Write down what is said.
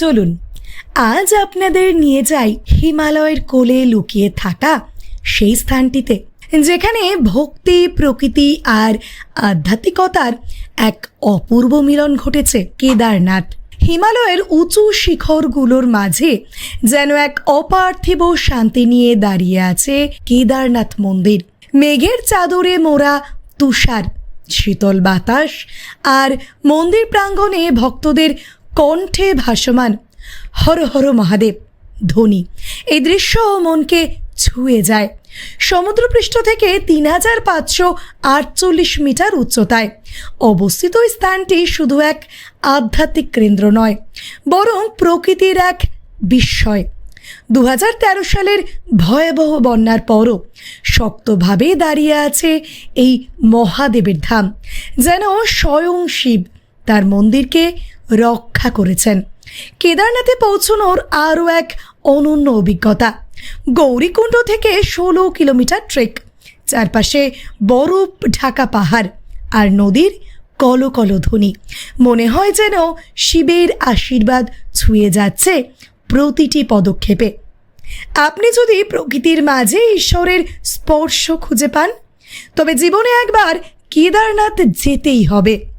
চলুন, আজ আপনাদের নিয়ে যাই হিমালয়ের কোলে লুকিয়ে থাকা সেই স্থানটিতে, যেখানে ভক্তি, প্রকৃতি আর আধ্যাত্মিকতার এক অপূর্ব মিলন ঘটেছে। কেদারনাথ, হিমালয়ের উঁচু শিখরগুলোর মাঝে যেন এক অপার্থিব শান্তি নিয়ে দাঁড়িয়ে আছে কেদারনাথ মন্দির। মেঘের চাদরে মোড়া তুষার, শীতল বাতাস আর মন্দির প্রাঙ্গণে ভক্তদের কণ্ঠে ভাসমান। হর হর মহাদেব ধ্বনি এই দৃশ্য মনকে ছুঁয়ে যায়। সমুদ্রপৃষ্ঠ থেকে তিন হাজার পাঁচশো আটচল্লিশ মিটার উচ্চতায়। অবস্থিত স্থানটি শুধু এক আধ্যাত্মিক কেন্দ্র নয়, বরং প্রকৃতির এক বিস্ময়। দু সালের ভয়াবহ বন্যার পরও শক্তভাবে দাঁড়িয়ে আছে এই মহাদেবের ধাম, যেন স্বয়ং শিব। তার মন্দিরকে রক্ষা করেছেন। কেদারনাথে পৌঁছানোর আরও এক অনন্য অভিজ্ঞতা। গৌরীকুণ্ড থেকে ষোলো কিলোমিটার ট্রেক, চারপাশে বরফ ঢাকা পাহাড় আর নদীর কলকল ধ্বনি। মনে হয় যেন শিবের আশীর্বাদ ছুঁয়ে যাচ্ছে প্রতিটি পদক্ষেপে। আপনি যদি প্রকৃতির মাঝে ঈশ্বরের স্পর্শ খুঁজে পান, তবে জীবনে একবার কেদারনাথ যেতেই হবে।